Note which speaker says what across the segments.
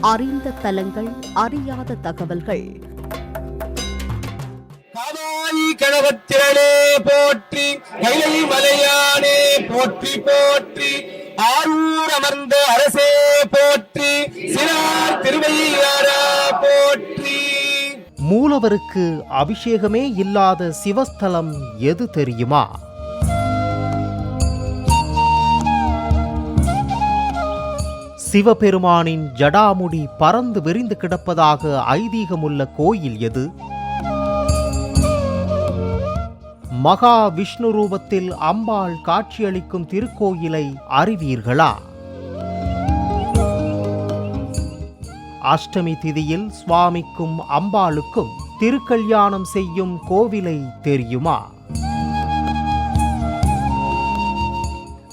Speaker 1: அறிந்த தலங்கள் அறியாத தகவல்கள்.
Speaker 2: காவாய் கணவத்திரளே போற்றி கைலை மலையானே போற்றி போற்றி. ஆரூர் அமர்ந்த அரசே போற்றி சிறார் திருவையாரா போற்றி.
Speaker 3: மூலவருக்கு அபிஷேகமே இல்லாத சிவஸ்தலம் எது தெரியுமா? சிவபெருமானின் ஜடாமுடி பறந்து விரிந்து கிடப்பதாக ஐதீகமுள்ள கோயில் எது? மகா விஷ்ணு ரூபத்தில் அம்பாள் காட்சியளிக்கும் திருக்கோயிலை அறிவீர்களா? அஷ்டமி திதியில் சுவாமிக்கும் அம்பாளுக்கும் திருக்கல்யாணம் செய்யும் கோவிலை தெரியுமா?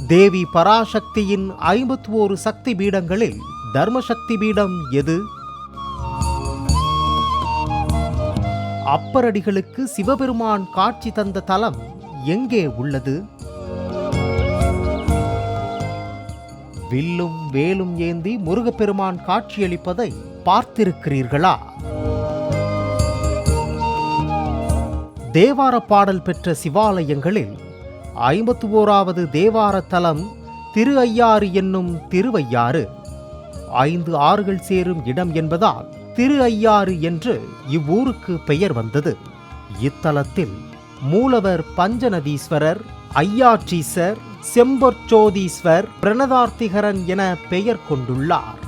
Speaker 3: தேவி பராசக்தியின் ஐம்பத்தி ஓரு சக்தி பீடங்களில் தர்மசக்தி பீடம் எது? அப்பரடிகளுக்கு சிவபெருமான் காட்சி தந்த தலம் எங்கே உள்ளது? வில்லும் வேலும் ஏந்தி முருகப்பெருமான் காட்சியளிப்பதை பார்த்திருக்கிறீர்களா? தேவார பாடல் பெற்ற சிவாலயங்களில் ஐம்பத்து ஓராவது தேவார தலம் திரு ஐயாறு என்னும் திருவையாறு. ஐந்து ஆறுகள் சேரும் இடம் என்பதால் திரு ஐயாறு என்று இவ்வூருக்கு பெயர் வந்தது. இத்தலத்தில் மூலவர் பஞ்சநதீஸ்வரர் ஐயாற்றீசர் செம்பொற்சோதீஸ்வர் பிரணதார்த்திகரன் என பெயர் கொண்டுள்ளார்.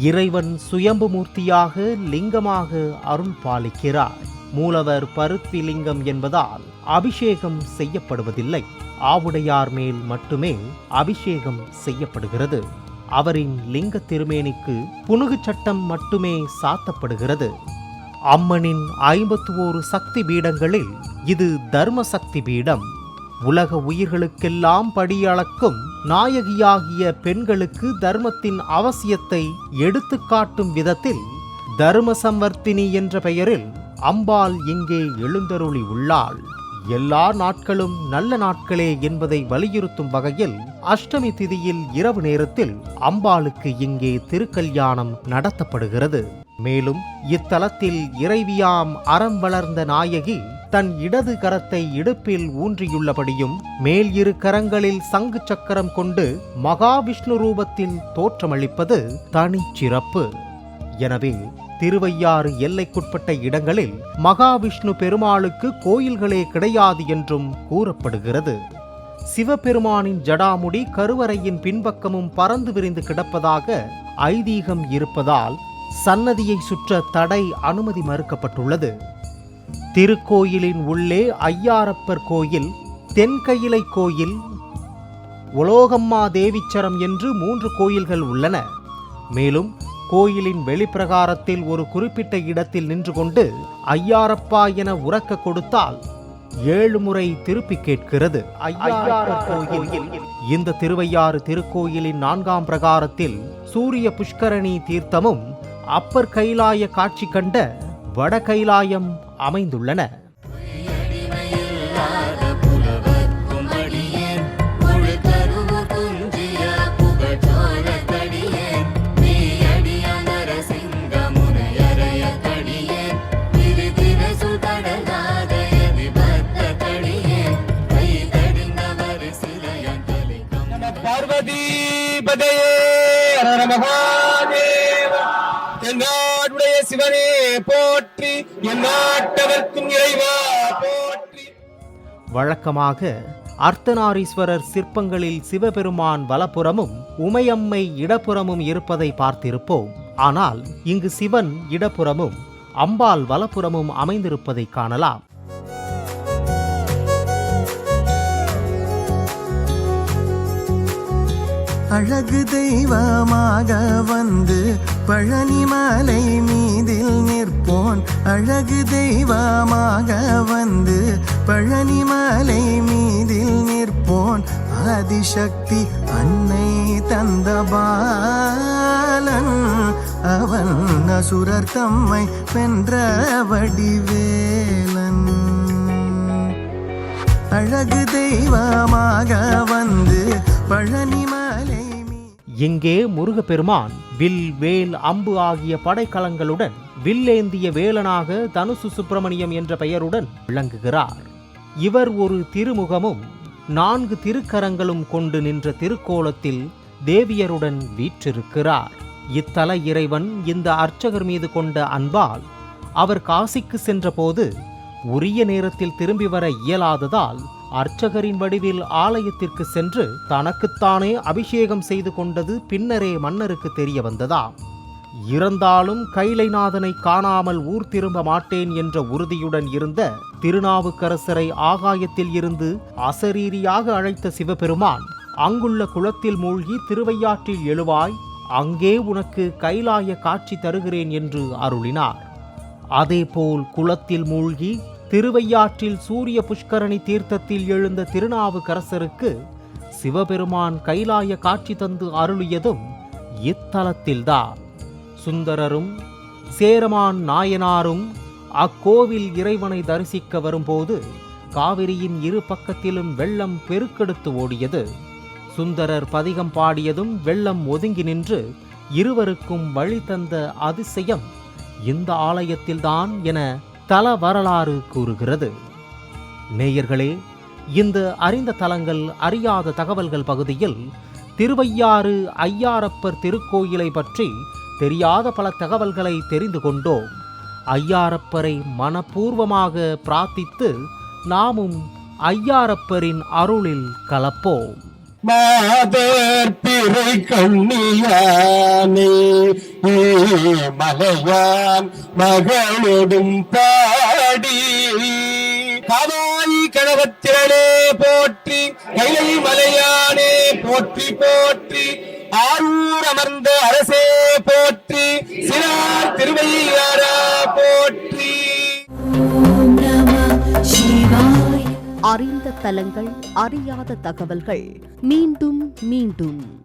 Speaker 3: இறைவன் சுயம்புமூர்த்தியாக லிங்கமாக அருள் பாலிக்கிறார் மூலவர் பருத்தி லிங்கம் என்பதால் அபிஷேகம் செய்யப்படுவதில்லை. ஆவுடையார் மேல் மட்டுமே அபிஷேகம் செய்யப்படுகிறது. அவரின் லிங்க திருமேனிக்கு புனுகு சட்டம் மட்டுமே சாத்தப்படுகிறது. அம்மனின் ஐம்பத்து ஓரு சக்தி பீடங்களில் இது தர்ம சக்தி பீடம். உலக உயிர்களுக்கெல்லாம் படியளக்கும் நாயகியாகிய பெண்களுக்கு தர்மத்தின் அவசியத்தை எடுத்துக்காட்டும் விதத்தில் தர்ம சம்வர்த்தினி என்ற பெயரில் அம்பாள் இங்கே எழுந்தருளி உள்ளாள்? எல்லா நாட்களும் நல்ல நாட்களே என்பதை வலியுறுத்தும் வகையில் அஷ்டமி திதியில் இரவு நேரத்தில் அம்பாளுக்கு இங்கே திருக்கல்யாணம் நடத்தப்படுகிறது. மேலும் இத்தலத்தில் இறைவியாம் அறம் வளர்ந்த நாயகி தன் இடது கரத்தை இடுப்பில் ஊன்றியுள்ளபடியும் மேல் இரு கரங்களில் சங்கு சக்கரம் கொண்டு மகாவிஷ்ணு ரூபத்தில் தோற்றமளிப்பது தனிச்சிறப்பு. எனவே திருவையாறு எல்லைக்குட்பட்ட இடங்களில் மகாவிஷ்ணு பெருமாளுக்கு கோயில்களே கிடையாது என்றும் கூறப்படுகிறது. சிவபெருமானின் ஜடாமுடி கருவறையின் பின்பக்கமும் பறந்து விரிந்து கிடப்பதாக ஐதீகம் இருப்பதால் சன்னதியை சுற்ற தடை அனுமதி மறுக்கப்பட்டுள்ளது. திருக்கோயிலின் உள்ளே ஐயாரப்பர் கோயில் தென்கையிலை கோயில் உலோகம்மா தேவிச்சரம் என்று மூன்று கோயில்கள் உள்ளன. மேலும் கோயிலின் வெளிப்பிரகாரத்தில் ஒரு குறிப்பிட்ட இடத்தில் நின்று கொண்டு ஐயாரப்பா என உறக்க கொடுத்தால் ஏழு முறை திருப்பி கேட்கிறது. கோயில். இந்த திருவையாறு திருக்கோயிலின் நான்காம் பிரகாரத்தில் சூரிய புஷ்கரணி தீர்த்தமும் அப்பர் கைலாய காட்சி கண்ட வட கைலாயம் அமைந்துள்ளன.
Speaker 2: பதையே சிவனே போற்றி என்னாட்டவர்க்கும் இறைவா போற்றி.
Speaker 3: வழக்கமாக அர்த்தநாரீஸ்வரர் சிற்பங்களில் சிவபெருமான் வலப்புறமும் உமையம்மை இடப்புறமும் இருப்பதை பார்த்திருப்போம். ஆனால் இங்கு சிவன் இடப்புறமும் அம்பாள் வலப்புறமும் அமைந்திருப்பதை காணலாம்.
Speaker 4: அழகு தெய்வமாக வந்து பழனிமலை மீதில் நிற்போன். அழகு தெய்வமாக வந்து பழனிமலை மீதில் நிற்போன். ஆதிசக்தி அன்னை தந்த பாலன் அவன் அசுரர் தம்மை வென்ற வடிவேலன். அழகு தெய்வமாக வந்து பழனிமலை
Speaker 3: இங்கே முருகப்பெருமான் வில் வேல் அம்பு ஆகிய படைக்கலங்களுடன் வில்லேந்திய வேலனாக தனுசு சுப்பிரமணியம் என்ற பெயருடன் விளங்குகிறார். இவர் ஒரு திருமுகமும் நான்கு திருக்கரங்களும் கொண்டு நின்ற திருக்கோலத்தில் தேவியருடன் வீற்றிருக்கிறார். இத்தல இறைவன் இந்த அர்ச்சகர் மீது கொண்ட அன்பால் அவர் காசிக்கு சென்றபோது உரிய நேரத்தில் திரும்பி வர இயலாததால் அர்ச்சகரின் வடிவில் ஆலயத்திற்கு சென்று தனக்குத்தானே அபிஷேகம் செய்து கொண்டது பின்னரே மன்னருக்கு தெரிய வந்ததாம் இறந்தாலும் கைலைநாதனை காணாமல் ஊர் திரும்ப மாட்டேன் என்ற உறுதியுடன் இருந்த திருநாவுக்கரசரை ஆகாயத்தில் இருந்து அசரீரியாக அழைத்த சிவபெருமான் அங்குள்ள குளத்தில் மூழ்கி திருவையாற்றில் எழுவாய் அங்கே உனக்கு கைலாய காட்சி தருகிறேன் என்று அருளினார். அதேபோல் குளத்தில் மூழ்கி திருவையாற்றில் சூரிய புஷ்கரணி தீர்த்தத்தில் எழுந்த திருநாவுக்கரசருக்கு சிவபெருமான் கைலாய காட்சி தந்து அருளியதும் இத்தலத்தில்தான். சுந்தரரும் சேரமான் நாயனாரும் அக்கோவில் இறைவனை தரிசிக்க வரும்போது காவிரியின் இரு பக்கத்திலும் வெள்ளம் பெருக்கெடுத்து ஓடியது. சுந்தரர் பதிகம் பாடியதும் வெள்ளம் ஒதுங்கி நின்று இருவருக்கும் வழி தந்த அதிசயம் இந்த ஆலயத்தில்தான் என தல வரலாறு கூறுகிறது. நேயர்களே இந்த அறிந்த தலங்கள் அறியாத தகவல்கள் பகுதியில் திருவையாறு ஐயாரப்பர் திருக்கோயிலை பற்றி தெரியாத பல தகவல்களை தெரிந்து கொண்டோம். ஐயாரப்பரை மனப்பூர்வமாக பிரார்த்தித்து நாமும் ஐயாரப்பரின் அருளில் கலப்போம்.
Speaker 2: மாதர் பிறை கண்ணியானே மலையான் மகளோடும் பாடி. காவாய் கணவத்திரனே போற்றி கைலை மலையானே போற்றி போற்றி. ஆரூர் அமர்ந்த அரசே போற்றி சிறார் திருவையாரா போற்றி.
Speaker 5: ஓம் நம
Speaker 1: அறிந்த தலங்கள் அறியாத தகவல்கள். மீண்டும் மீண்டும்.